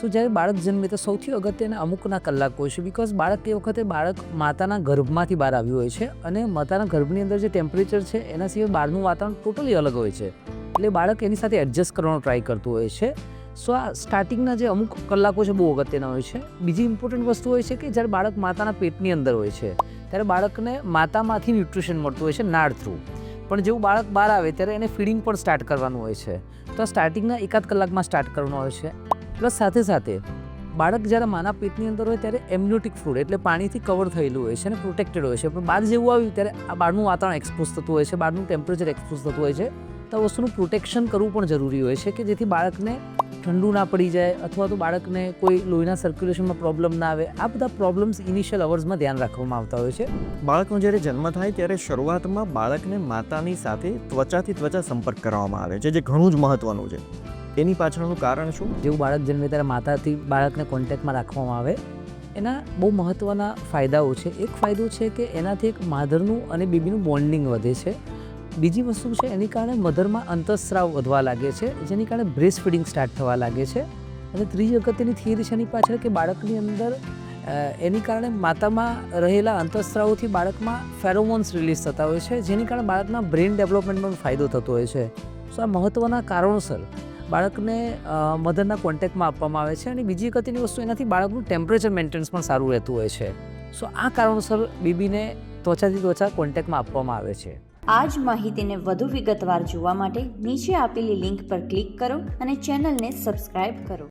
સો જ્યારે બાળક જન્મે તો સૌથી અગત્યના અમુકના કલાકો હોય છે. બિકોઝ બાળક એ વખતે બાળક માતાના ગર્ભમાંથી બહાર આવ્યું હોય છે અને માતાના ગર્ભની અંદર જે ટેમ્પરેચર છે એના સિવાય બહારનું વાતાવરણ ટોટલી અલગ હોય છે. એટલે બાળક એની સાથે એડજસ્ટ કરવાનો ટ્રાય કરતું હોય છે. સો આ સ્ટાર્ટિંગના જે અમુક કલાકો છે બહુ અગત્યના હોય છે. બીજી ઇમ્પોર્ટન્ટ વસ્તુ હોય છે કે જ્યારે બાળક માતાના પેટની અંદર હોય છે, ત્યારે બાળકને માતામાંથી ન્યુટ્રિશન મળતું હોય છે નાળ થ્રુ પણ જેવું બાળક બહાર આવે ત્યારે એને ફીડિંગ પણ સ્ટાર્ટ કરવાનું હોય છે. તો સ્ટાર્ટિંગના એકાદ કલાકમાં સ્ટાર્ટ કરવાનું હોય છે. પ્લસ સાથે સાથે બાળક જ્યારે માના પેટની અંદર હોય ત્યારે એમ્યુનિટિક ફ્લુડ એટલે પાણીથી કવર થયેલું હોય છે અને પ્રોટેક્ટેડ હોય છે. પણ બહાર જેવું આવ્યું ત્યારે આ બહારનું વાતાવરણ એક્સપોઝ થતું હોય છે બહારનું ટેમ્પરેચર એક્સપોઝ થતું હોય છે. તો આ વસ્તુનું પ્રોટેક્શન કરવું પણ જરૂરી હોય છે કે જેથી બાળકને ઠંડુ ના પડી જાય અથવા તો બાળકને કોઈ લોહીના સર્ક્યુલેશનમાં પ્રોબ્લેમ ના આવે. આ બધા પ્રોબ્લેમ્સ ઇનિશિયલ અવર્સમાં ધ્યાન રાખવામાં આવતા હોય છે. બાળકનો જ્યારે જન્મ થાય ત્યારે શરૂઆતમાં બાળકને માતાની સાથે ત્વચાથી ત્વચા સંપર્ક કરવામાં આવે છે, જે ઘણું જ મહત્વનું છે. એની પાછળનું કારણ શું? જેવું બાળક જન્મે ત્યારે માતાથી બાળકને કોન્ટેક્ટમાં રાખવામાં આવે. એના બહુ મહત્ત્વના ફાયદાઓ છે. એક ફાયદો છે કે એનાથી એક માધરનું અને બેબીનું બોન્ડિંગ વધે છે. બીજી વસ્તુ છે, એની કારણે મધરમાં અંતઃસ્રાવ વધવા લાગે છે, જેની કારણે બ્રેસ્ટ ફીડિંગ સ્ટાર્ટ થવા લાગે છે. અને ત્રીજી અગત્યની થિયરી છે એની પાછળ કે બાળકની અંદર એની કારણે માતામાં રહેલા અંતઃસ્ત્રાવોથી બાળકમાં ફેરોમોન્સ રિલીઝ થતા હોય છે, જેની કારણે બાળકના બ્રેન ડેવલપમેન્ટમાં ફાયદો થતો હોય છે. સો આ મહત્ત્વના કારણોસર બાળકને મધરના કોન્ટેક્ટમાં આપવામાં આવે છે અને બીજી અગત્યની વસ્તુ એનાથી બાળકનું ટેમ્પરેચર મેન્ટેનન્સ પણ સારું રહેતું હોય છે. સો આ કારણોસર બેબીને ત્વચાથી ત્વચા કોન્ટેક્ટમાં આપવામાં આવે છે. આ જ માહિતીને વધુ વિગતવાર જોવા માટે નીચે આપેલી લિંક પર ક્લિક કરો અને ચેનલને સબસ્ક્રાઇબ કરો.